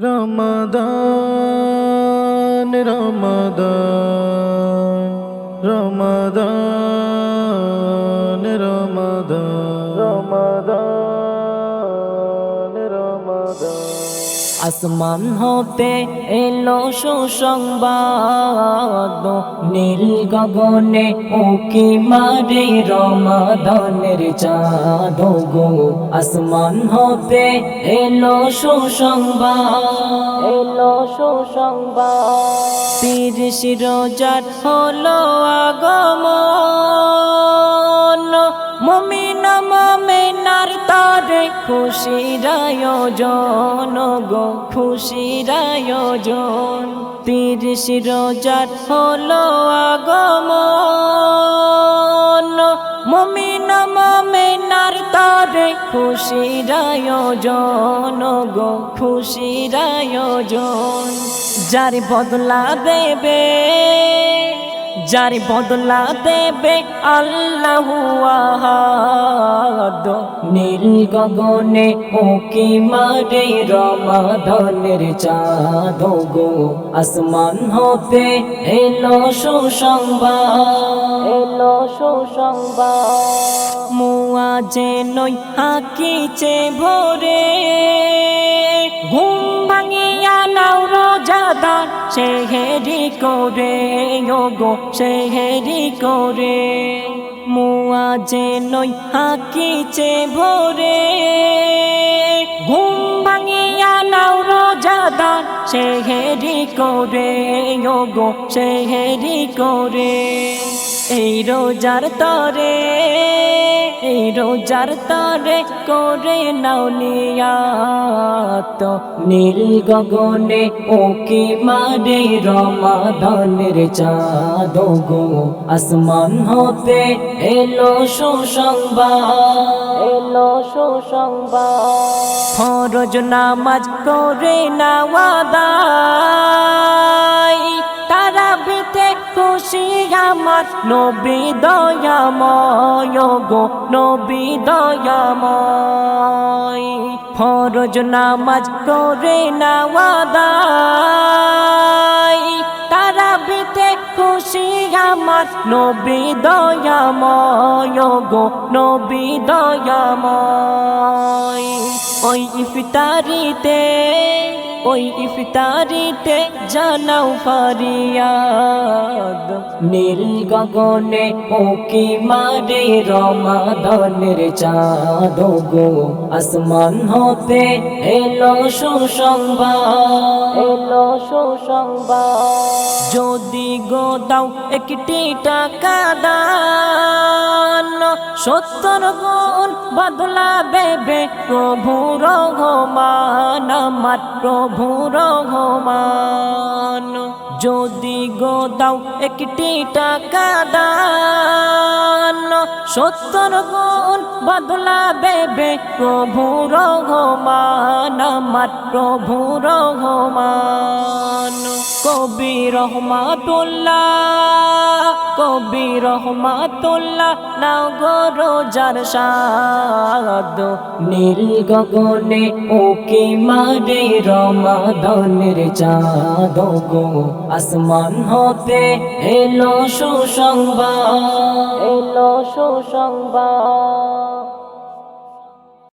রমাদান রমাদান রমাদান রমাদান। আসমান হতে এলো সুসংবাদ। নীল গগনে উকি মারে রমাদানের চাঁদ গো। আসমান হতে এলো সুসংবাদ। এলো সুসংবাদ। তিরিশ রোজার হলো আগমন। খুশির আয়োজন গো খুশির আয়োজন তিরিশ রোজার হলো আগমন। মমিন মমিনার তারে খুশির আয়োজন গো খুশির আয়োজন যার বদলা দেবে যার বদলা দেবে আল্লাহ নীল গগনে ওকে মারে রমাধনের চাঁদ গো। আসমান হতে এলো সুসংবাদ। এলো সুসংবাদ। মুয়া যে নই হাকিছে ভোরে। সেহেরি করে গো সেহেরি করে। মুয়া যে নই হাকিছে ভোরে, ঘুম ভাঙিয়া নাও রোজাদার। সেহেরি করে গো সেহেরি করে। এই রোজার তরে, এই রোজার তরে করে নাও নিয়াত নীল গগনে ওকে মারে রমাধনের চাঁদ গো? আসমান হতে এলো সুসংবাদ। এলো সুসংবাদ। ফরজ নামাজ করে নাওয়াদাই খুশি আমার নবী দয়াময় গো, নবী দয়াময়। ফরজ নামাজ করে নাওয়াদাই তারা বিতে খুশি আমার নবী দয়াময় গো, নবী দয়াময়। ওই ইফতারিতে ওই ইফতারিতে জানাও ফারিয়াদ। নীল গগনে ওকে মারে রমাদানের চাঁদ গো আসমান হতে এলো সুসংবাদ। এলো সুসংবাদ। যদি গো দাও একটি টাকা দান, সত্তর গুণ বদলা দেবে প্রভু রঘমান আমার প্রভু রঘমান যদি গো দাও একটি টাকা দান, সত্তর গুণ বদলা দেবে প্রভু রঘমান আমার প্রভু রঘমান কবি রহমাতুল্লাহ কবি রহমাতুল্লাহ, নাও গো রোজার সাদ নীল গগনে ওকে মারে রমাদনের চাঁদ গো। আসমান হতে এলো সুসংবাদ। এলো সুসংবাদ।